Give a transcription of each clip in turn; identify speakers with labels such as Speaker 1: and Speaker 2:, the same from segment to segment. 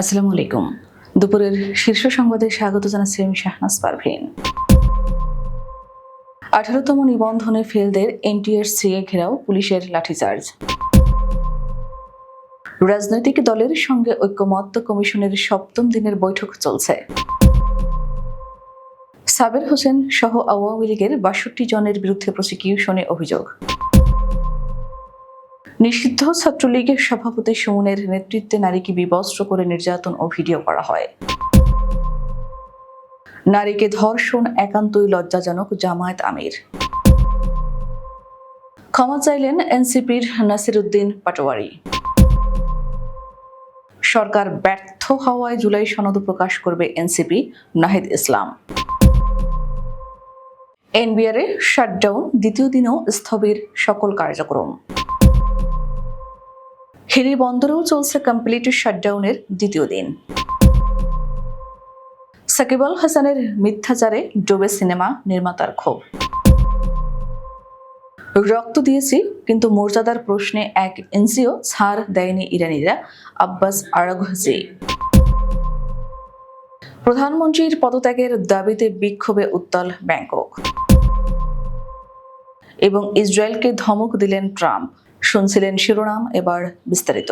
Speaker 1: আসসালামু আলাইকুম দুপুরের শীর্ষ সংবাদে স্বাগত জানাচ্ছি আমি শাহনাজ পারভিন আঠারোতম নিবন্ধনে ফেলদের এনটিএর সিএ ঘেরাও পুলিশের লাঠিচার্জ রাজনৈতিক দলের সঙ্গে ঐক্যমত্য কমিশনের সপ্তম দিনের বৈঠক চলছে সাবের হোসেন সহ আওয়ামী লীগের বাষট্টি জনের বিরুদ্ধে প্রসিকিউশনে অভিযোগ নিষিদ্ধ ছাত্রলীগের সভাপতি সুমনের নেতৃত্বে নারীকে বিবস্ত্র করে নির্যাতন ও ভিডিও করা হয় নারীকে ধর্ষণ একান্তই লজ্জাজনক জামায়াত আমির ক্ষমা চাইলেন এনসিপির নাসিরুদ্দিন পাটোয়ারি সরকার ব্যর্থ হওয়ায় জুলাই সনদ প্রকাশ করবে এনসিপি নাহিদ ইসলাম এনবিআরে শাটডাউন দ্বিতীয় দিনেও স্থবির সকল কার্যক্রম ফেরি বন্দরেও চলছে কমপ্লিট শাটডাউনের দ্বিতীয় দিন সাকিব আল হাসানের মিথ্যাচারে ডোবে সিনেমা নির্মাতার ক্ষোভ রক্ত দিয়েছি কিন্তু মর্যাদার প্রশ্নে এক এনজিও ছাড় দেয়নি ইরানিরা আব্বাস আরাঘজি প্রধানমন্ত্রীর পদত্যাগের দাবিতে বিক্ষোভে উত্তাল ব্যাংকক এবং ইসরায়েলকে ধমক দিলেন ট্রাম্প শুনছিলেন শিরোনাম এবার বিস্তারিত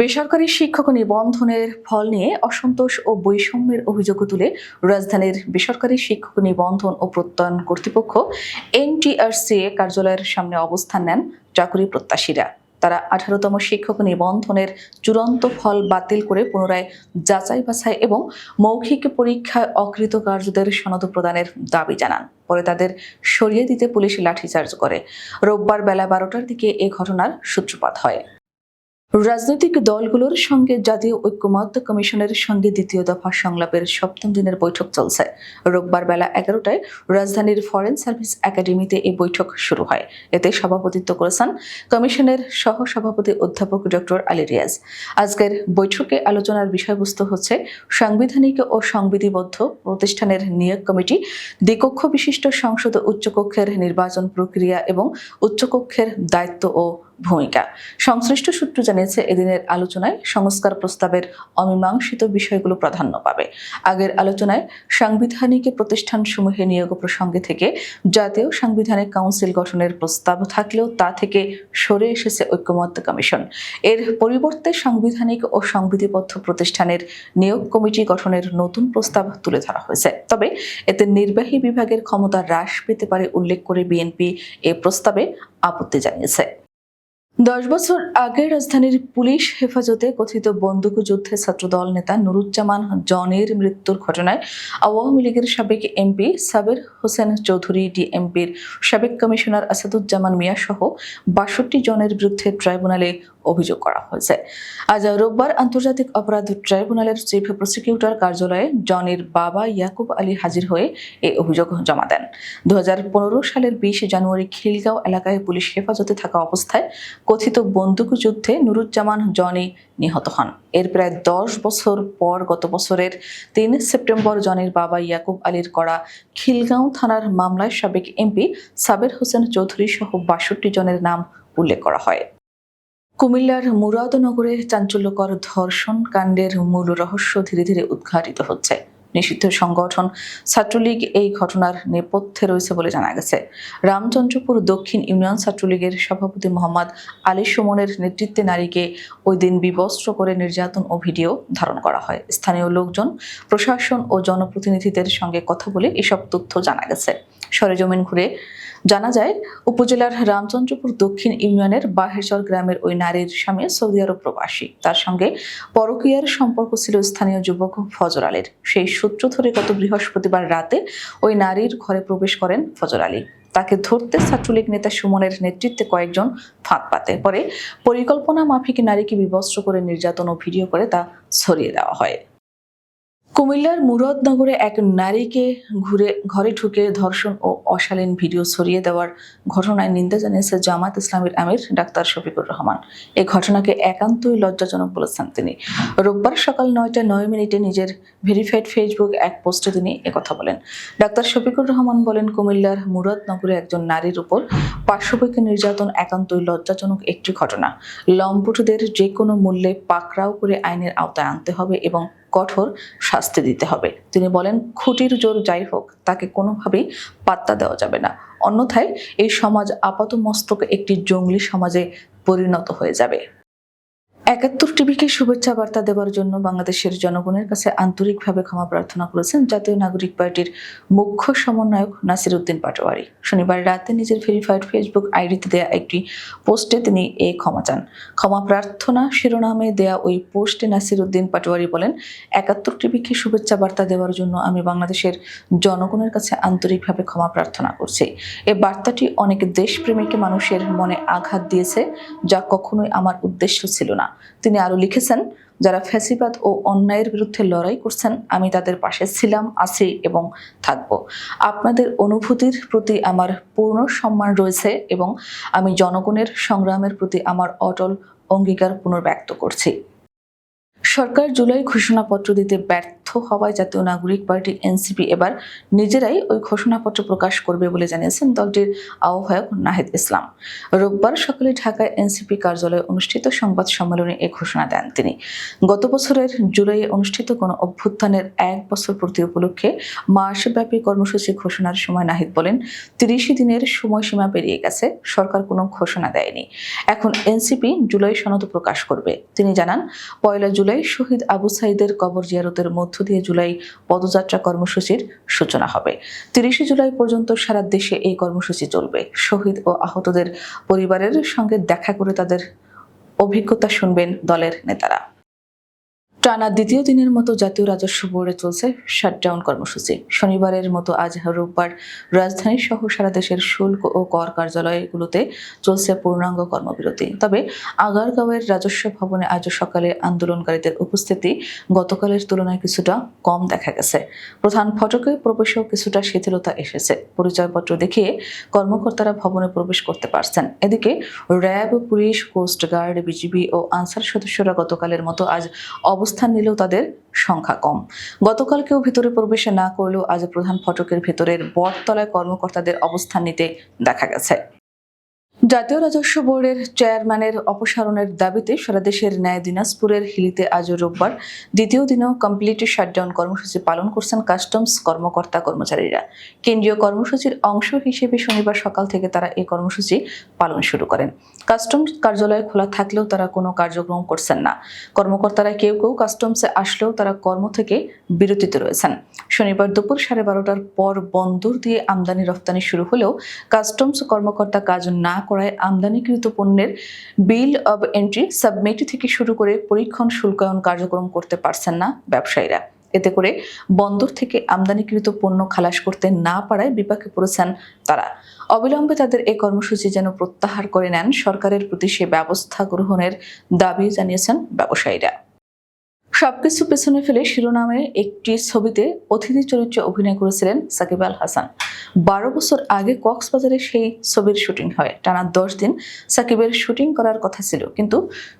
Speaker 1: বেসরকারি শিক্ষক নিবন্ধনের ফল নিয়ে অসন্তোষ ও বৈষম্যের অভিযোগ তুলে রাজধানীর বেসরকারি শিক্ষক নিবন্ধন ও প্রত্যয়ন কর্তৃপক্ষ এনটিআরসি কার্যালয়ের সামনে অবস্থান নেন চাকরি প্রত্যাশীরা তারা আঠারোতম শিক্ষক নিবন্ধনের চূড়ান্ত ফল বাতিল করে পুনরায় যাচাই বাছাই এবং মৌখিক পরীক্ষায় অকৃতকার্যদের সনদ প্রদানের দাবি জানান পরে তাদের সরিয়ে দিতে পুলিশ লাঠিচার্জ করে রোববার বেলা বারোটার দিকে এ ঘটনার সূত্রপাত হয় রাজনৈতিক দলগুলোর সঙ্গে জাতীয় ঐক্যমত্য কমিশনের সঙ্গে দ্বিতীয় দফা সংলাপের সপ্তম দিনের বৈঠক চলছে রোববার বেলা এগারোটায় রাজধানীর ফরেন সার্ভিস একাডেমিতে এই বৈঠক শুরু হয় এতে সভাপতিত্ব করেছেন কমিশনের সহ সভাপতি অধ্যাপক ডক্টর আলী রিয়াজ আজকের বৈঠকে আলোচনার বিষয়বস্তু হচ্ছে সাংবিধানিক ও সংবিধিবদ্ধ প্রতিষ্ঠানের নিয়োগ কমিটি দ্বিকক্ষ বিশিষ্ট সংসদ উচ্চকক্ষের নির্বাচন প্রক্রিয়া এবং উচ্চকক্ষের দায়িত্ব ও ভূমিকা সংশ্লিষ্ট সূত্র জানিয়েছে এদিনের আলোচনায় সংস্কার প্রস্তাবের অমীমাংসিত বিষয়গুলো প্রাধান্য পাবে আগের আলোচনায় সাংবিধানিক প্রতিষ্ঠানসমূহে নিয়োগ প্রসঙ্গে থেকে জাতীয় সাংবিধানিক কাউন্সিল গঠনের প্রস্তাব থাকলেও তা থেকে সরে এসেছে ঐক্যমত্য কমিশন এর পরিবর্তে সাংবিধানিক ও সংবিধিবদ্ধ প্রতিষ্ঠানের নিয়োগ কমিটি গঠনের নতুন প্রস্তাব তুলে ধরা হয়েছে তবে এতে নির্বাহী বিভাগের ক্ষমতা হ্রাস পেতে পারে উল্লেখ করে বিএনপি এ প্রস্তাবে আপত্তি জানিয়েছে দশ বছর আগে রাজধানীর পুলিশ হেফাজতে কথিত বন্দুকযুদ্ধে ছাত্রদল নেতা নুরুজ্জামান জনের মৃত্যুর ঘটনায় আওয়ামী লীগের সাবেক এমপি সাবের হোসেন চৌধুরী ডিএমপির সাবেক কমিশনার আসাদুজ্জামান মিয়া সহ বাষট্টি জনের বিরুদ্ধে ট্রাইব্যুনালে অভিযোগ করা হয়েছে আজ রোববার আন্তর্জাতিক অপরাধ ট্রাইব্যুনালের চিফ প্রসিকিউটর কার্যালয়ে জনের বাবা ইয়াকুব আলী হাজির হয়ে এই অভিযোগ জমা দেন দু সালের বিশ জানুয়ারি খিলগাঁও এলাকায় পুলিশ হেফাজতে থাকা অবস্থায় কথিত বন্দুকযুদ্ধে নুরুজ্জামান জনি নিহত হন এর প্রায় দশ বছর পর গত বছরের তিন সেপ্টেম্বর জনের বাবা ইয়াকুব আলীর করা খিলগাঁও থানার মামলায় সাবেক এমপি সাবের হোসেন চৌধুরী সহ বাষট্টি জনের নাম উল্লেখ করা হয় কুমিল্লার মুরাদনগরে চাঞ্চল্যকর ধর্ষণ কাণ্ডের মূল রহস্য ধীরে ধীরে উদ্ঘাটিত হচ্ছে নিষিদ্ধ সংগঠন ছাত্রলীগ এই ঘটনার নেপথ্যে রয়েছে বলে জানা গেছে রামচন্দ্রপুর দক্ষিণ ইউনিয়ন ছাত্রলীগের সভাপতি মোহাম্মদ আলী সুমনের নেতৃত্বে নারীকে ওই দিন বিবস্ত্র করে নির্যাতন ও ভিডিও ধারণ করা হয় স্থানীয় লোকজন প্রশাসন ও জনপ্রতিনিধিদের সঙ্গে কথা বলে এসব তথ্য জানা গেছে সরেজমিন ঘুরে জানা যায় উপজেলার রামচন্দ্রপুর দক্ষিণ ইউনিয়নের বাহেরচর গ্রামের ওই নারীর স্বামী সৌদি আরব প্রবাসী তার সঙ্গে পরকীয়ার সম্পর্ক ছিল স্থানীয় যুবক ফজর আলীর সেই সূত্র ধরে গত বৃহস্পতিবার রাতে ওই নারীর ঘরে প্রবেশ করেন ফজর আলী তাকে ধরতে ছাত্রলীগ নেতা সুমনের নেতৃত্বে কয়েকজন ফাঁক পাতে পরে পরিকল্পনা মাফিক নারীকে বিবস্ত্র করে নির্যাতন ও ভিডিও করে তা ছড়িয়ে দেওয়া হয় কুমিল্লার মুরদনগরে এক নারীকে ঘুরে ঘরে ঢুকে ধর্ষণ ও অশালীন ভিডিও ছড়িয়ে দেওয়ার ঘটনায় নিন্দা জানিয়েছে জামাত ইসলামের আমির ডাক্তার শফিকুর রহমান এ ঘটনাকে একান্তই লজ্জাজনক বলেছেন তিনি রোববার সকাল নয়টা নয় মিনিটে নিজের ভেরিফাইড ফেসবুক এক পোস্টে তিনি একথা বলেন ডাক্তার শফিকুর রহমান বলেন কুমিল্লার মুরদনগরে একজন নারীর উপর পার্শ্ববিক নির্যাতন একান্তই লজ্জাজনক একটি ঘটনা লম্পটদের যে কোনো মূল্যে পাকড়াও করে আইনের আওতায় আনতে হবে এবং কঠোর শাস্তি দিতে হবে তিনি বলেন খুঁটির জোর যাই হোক তাকে কোনোভাবেই পাত্তা দেওয়া যাবে না অন্যথায় এই সমাজ আপাতমস্তক একটি জঙ্গলি সমাজে পরিণত হয়ে যাবে একাত্তর টিভিকে শুভেচ্ছা বার্তা দেওয়ার জন্য বাংলাদেশের জনগণের কাছে আন্তরিকভাবে ক্ষমা প্রার্থনা করেছেন জাতীয় নাগরিক পার্টির মুখ্য সমন্বয়ক নাসির উদ্দিন পাটোয়ারি শনিবার রাতে নিজের ভেরিফাইড ফেসবুক আইডিতে দেয়া একটি পোস্টে তিনি এ ক্ষমা চান ক্ষমা প্রার্থনা শিরোনামে দেয়া ওই পোস্টে নাসির উদ্দিন পাটোয়ারি বলেন একাত্তর টিভিকে শুভেচ্ছা বার্তা দেওয়ার জন্য আমি বাংলাদেশের জনগণের কাছে আন্তরিকভাবে ক্ষমা প্রার্থনা করছি এ বার্তাটি অনেক দেশপ্রেমিক মানুষের মনে আঘাত দিয়েছে যা কখনোই আমার উদ্দেশ্য ছিল না তিনি আরও লিখেছেন যারা ফ্যাসিবাদ ও অন্যায়ের বিরুদ্ধে লড়াই করছেন আমি তাদের পাশে ছিলাম আছি এবং থাকব আপনাদের অনুভূতির প্রতি আমার পূর্ণ সম্মান রয়েছে এবং আমি জনগণের সংগ্রামের প্রতি আমার অটল অঙ্গীকার পুনর্ব্যক্ত করছি সরকার জুলাই ঘোষণাপত্র দিতে ব্যর্থ হওয়ায় জাতীয় নাগরিক পার্টি এনসিপি এবার নিজেরাই ওই ঘোষণাপত্র প্রকাশ করবে বলে জানিয়েছেন দলটির আহ্বায়ক নাহিদ ইসলাম রোববার সকালে ঢাকায় এনসিপি কার্যালয়ে অনুষ্ঠিত সংবাদ সম্মেলনে এ ঘোষণা দেন তিনি গত বছরের জুলাইয়ে অনুষ্ঠিত কোনো অভ্যুত্থানের এক বছর পূর্তি উপলক্ষে মাসব্যাপী কর্মসূচি ঘোষণার সময় নাহিদ বলেন তিরিশ দিনের সময়সীমা পেরিয়ে গেছে সরকার কোনো ঘোষণা দেয়নি এখন এনসিপি জুলাই সনদ প্রকাশ করবে তিনি জানান পয়লা জুলাই জুলাই শহীদ আবু সাইদের কবর জিয়ারতের মধ্য দিয়ে জুলাই পদযাত্রা কর্মসূচির সূচনা হবে তিরিশে জুলাই পর্যন্ত সারা দেশে এই কর্মসূচি চলবে শহীদ ও আহতদের পরিবারের সঙ্গে দেখা করে তাদের অভিজ্ঞতা শুনবেন দলের নেতারা টানা দ্বিতীয় দিনের মতো জাতীয় রাজস্ব বোর্ডে চলছে শাটডাউন কর্মসূচি শনিবারের মতো আজ রোববার রাজধানী সহ সারা দেশের শুল্ক ও কর কার্যালয়গুলোতে চলছে পূর্ণাঙ্গ কর্মবিরতি তবে আগারগাঁওয়ের রাজস্ব ভবনে আজ সকালে আন্দোলনকারীদের উপস্থিতি গতকালের তুলনায় কিছুটা কম দেখা গেছে প্রধান ফটকে প্রবেশেও কিছুটা শিথিলতা এসেছে পরিচয়পত্র দেখিয়ে কর্মকর্তারা ভবনে প্রবেশ করতে পারছেন এদিকে র্যাব পুলিশ কোস্টগার্ড বিজিবি ও আনসার সদস্যরা গতকালের মতো আজ অব অবস্থান নিলেও তাদের সংখ্যা কম গতকাল কেউ ভিতরে প্রবেশ না করলেও আজ প্রধান ফটকের ভেতরের বটতলায় কর্মকর্তাদের অবস্থান নিতে দেখা গেছে জাতীয় রাজস্ব বোর্ডের চেয়ারম্যানের অপসারণের দাবিতে দেশের ন্যায় দিনাজপুরের হিলিতে আজ রোববার দ্বিতীয় দিনেও কমপ্লিট শাটডাউন কর্মসূচি পালন করছেন কাস্টমস কর্মকর্তা কর্মচারীরা কেন্দ্রীয় কর্মসূচির অংশ হিসেবে শনিবার সকাল থেকে তারা এই কর্মসূচি পালন শুরু করেন কাস্টমস কার্যালয় খোলা থাকলেও তারা কোনো কার্যক্রম করছেন না কর্মকর্তারা কেউ কেউ কাস্টমসে আসলেও তারা কর্ম থেকে বিরতিতে রয়েছেন শনিবার দুপুর সাড়ে বারোটার পর বন্দর দিয়ে আমদানি রফতানি শুরু হলেও কাস্টমস কর্মকর্তা কাজ না করে করায় আমদানিকৃত পণ্যের বিল অব এন্ট্রি সাবমিট থেকে শুরু করে পরীক্ষণ শুল্কায়ন কার্যক্রম করতে পারছেন না ব্যবসায়ীরা এতে করে বন্দর থেকে আমদানিকৃত পণ্য খালাস করতে না পারায় বিপাকে পড়েছেন তারা অবিলম্বে তাদের এ কর্মসূচি যেন প্রত্যাহার করে নেন সরকারের প্রতি সে ব্যবস্থা গ্রহণের দাবি জানিয়েছেন ব্যবসায়ীরা সবকিছু পেছনে ফেলে শিরোনামে একটি ছবিতে অতিথি চরিত্রে অভিনয় করেছিলেন সাকিব আল হাসান বারো বছর আগে কক্সবাজারে সেই ছবির শুটিং হয় টানা দশ দিন সাকিবের শুটিং করার কথা ছিল কিন্তু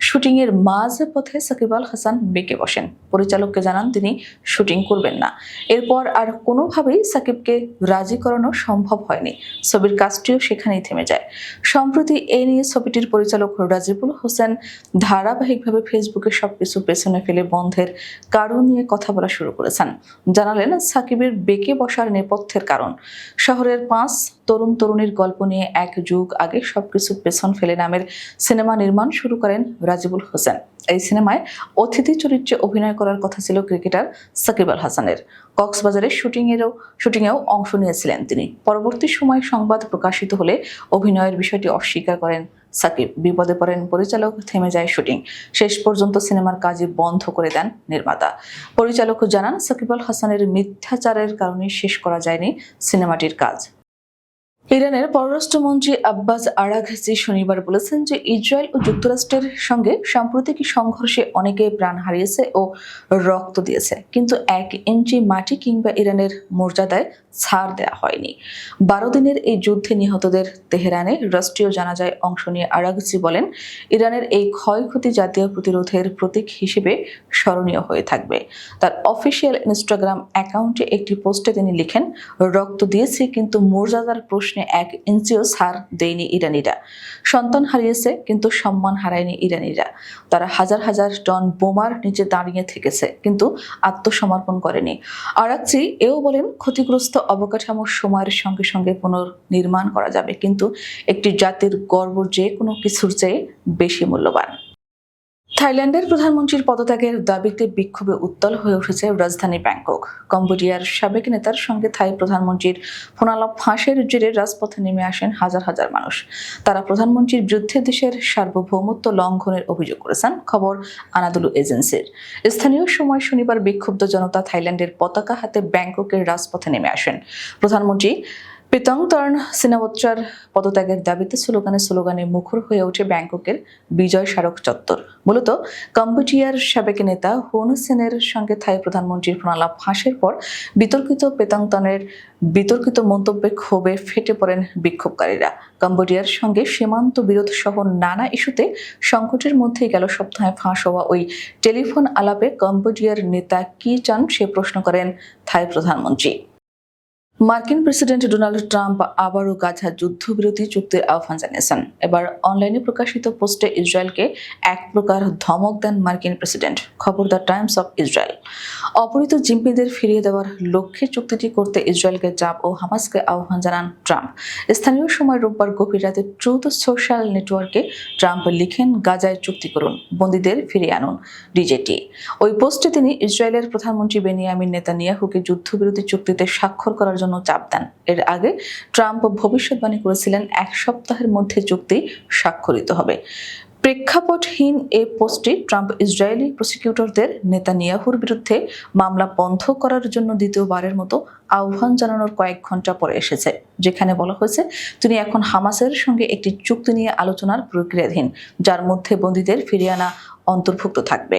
Speaker 1: শুটিংয়ের মাঝে পথে সাকিব আল হাসান বেঁকে বসেন পরিচালককে জানান তিনি শুটিং করবেন না এরপর আর কোনোভাবেই সাকিবকে রাজি করানো সম্ভব হয়নি ছবির কাজটিও সেখানেই থেমে যায় সম্প্রতি এ নিয়ে ছবিটির পরিচালক রাজিবুল হোসেন ধারাবাহিকভাবে ফেসবুকে সবকিছু পেছনে ফেলে বন্ধের কারণ নিয়ে কথা বলা শুরু করেছেন জানালেন সাকিবের বেঁকে বসার নেপথ্যের কারণ শহরের পাঁচ তরুণ তরুণীর গল্প নিয়ে এক যুগ আগে সবকিছু পেছন ফেলে নামের সিনেমা নির্মাণ শুরু করেন রাজিবুল হোসেন এই সিনেমায় অতিথি চরিত্রে অভিনয় করার কথা ছিল ক্রিকেটার সাকিব আল হাসানের কক্সবাজারের শুটিংয়েরও শুটিংয়েও অংশ নিয়েছিলেন তিনি পরবর্তী সময়ে সংবাদ প্রকাশিত হলে অভিনয়ের বিষয়টি অস্বীকার করেন সাকিব বিপদে পড়েন পরিচালক থেমে যায় শুটিং শেষ পর্যন্ত সিনেমার কাজে বন্ধ করে দেন নির্মাতা পরিচালক জানান সাকিব আল হাসানের মিথ্যাচারের কারণে শেষ করা যায়নি সিনেমাটির কাজ ইরানের পররাষ্ট্রমন্ত্রী আব্বাস আরাঘসি শনিবার বলেছেন যে ইসরায়েল ও যুক্তরাষ্ট্রের সঙ্গে সাম্প্রতিক সংঘর্ষে অনেকে প্রাণ হারিয়েছে ও রক্ত দিয়েছে কিন্তু এক ইঞ্চি মাটি কিংবা ইরানের মর্যাদায় ছাড় দেওয়া হয়নি বারো দিনের এই যুদ্ধে নিহতদের তেহরানে রাষ্ট্রীয় জানাজায় অংশ নিয়ে আরাঘসি বলেন ইরানের এই ক্ষয়ক্ষতি জাতীয় প্রতিরোধের প্রতীক হিসেবে স্মরণীয় হয়ে থাকবে তার অফিসিয়াল ইনস্টাগ্রাম অ্যাকাউন্টে একটি পোস্টে তিনি লিখেন রক্ত দিয়েছি কিন্তু মর্যাদার প্রশ্ন প্রশ্নে এক ইঞ্চিও সার দেয়নি ইরানিরা সন্তান হারিয়েছে কিন্তু সম্মান হারায়নি ইরানিরা তারা হাজার হাজার টন বোমার নিচে দাঁড়িয়ে থেকেছে কিন্তু আত্মসমর্পণ করেনি আরাকচি এও বলেন ক্ষতিগ্রস্ত অবকাঠামো সময়ের সঙ্গে সঙ্গে পুনর্নির্মাণ করা যাবে কিন্তু একটি জাতির গর্ব যে কোনো কিছুর চেয়ে বেশি মূল্যবান থাইল্যান্ডের প্রধানমন্ত্রীর পদত্যাগের দাবিতে বিক্ষোভে উত্তল হয়ে উঠেছে রাজধানী ব্যাংকক কম্বোডিয়ার সাবেক নেতার সঙ্গে থাই প্রধানমন্ত্রীর ফোনালাপ ফাঁসের জেরে রাজপথে নেমে আসেন হাজার হাজার মানুষ তারা প্রধানমন্ত্রীর বিরুদ্ধে দেশের সার্বভৌমত্ব লঙ্ঘনের অভিযোগ করেছেন খবর আনাদুলু এজেন্সির স্থানীয় সময় শনিবার বিক্ষুব্ধ জনতা থাইল্যান্ডের পতাকা হাতে ব্যাংককের রাজপথে নেমে আসেন প্রধানমন্ত্রী তরণ সিনেমোচ্চার পদত্যাগের দাবিতে স্লোগানে স্লোগানে মুখর হয়ে ওঠে ব্যাংককের বিজয় স্মারক চত্বর মূলত কম্বোডিয়ার সাবেক নেতা হুন সেনের সঙ্গে থাই প্রধানমন্ত্রীর প্রণালাপ ফাঁসের পর বিতর্কিত পেতাংতনের বিতর্কিত মন্তব্যে ক্ষোভে ফেটে পড়েন বিক্ষোভকারীরা কম্বোডিয়ার সঙ্গে সীমান্ত বিরোধ সহ নানা ইস্যুতে সংকটের মধ্যে গেল সপ্তাহে ফাঁস হওয়া ওই টেলিফোন আলাপে কম্বোডিয়ার নেতা কি চান সে প্রশ্ন করেন থাই প্রধানমন্ত্রী মার্কিন প্রেসিডেন্ট ডোনাল্ড ট্রাম্প আবারও গাঝা যুদ্ধবিরতি চুক্তির আহ্বান জানিয়েছেন এবার অনলাইনে প্রকাশিত পোস্টে ইসরায়েলকে এক প্রকার ধমক দেন মার্কিন প্রেসিডেন্ট খবর দ্য টাইমস অফ ইসরায়েল অপহৃত জিম্পিদের ফিরিয়ে দেওয়ার লক্ষ্যে চুক্তিটি করতে ইসরায়েলকে চাপ ও হামাসকে আহ্বান জানান ট্রাম্প স্থানীয় সময় রোববার গভীর রাতে ট্রুথ সোশ্যাল নেটওয়ার্কে ট্রাম্প লিখেন গাজায় চুক্তি করুন বন্দীদের ফিরিয়ে আনুন ডিজেটি ওই পোস্টে তিনি ইসরায়েলের প্রধানমন্ত্রী বেনিয়ামিন নেতানিয়াহুকে যুদ্ধবিরতি চুক্তিতে স্বাক্ষর করার জন্য জন্য চাপ দেন এর আগে ট্রাম্প ভবিষ্যৎবাণী করেছিলেন এক সপ্তাহের মধ্যে চুক্তি স্বাক্ষরিত হবে প্রেক্ষাপটহীন এ পোস্টটি ট্রাম্প ইসরায়েলি প্রসিকিউটরদের নেতা নিয়াহুর বিরুদ্ধে মামলা বন্ধ করার জন্য দ্বিতীয়বারের মতো আহ্বান জানানোর কয়েক ঘন্টা পরে এসেছে যেখানে বলা হয়েছে তিনি এখন হামাসের সঙ্গে একটি চুক্তি নিয়ে আলোচনার প্রক্রিয়াধীন যার মধ্যে বন্দীদের ফিরিয়ে আনা অন্তর্ভুক্ত থাকবে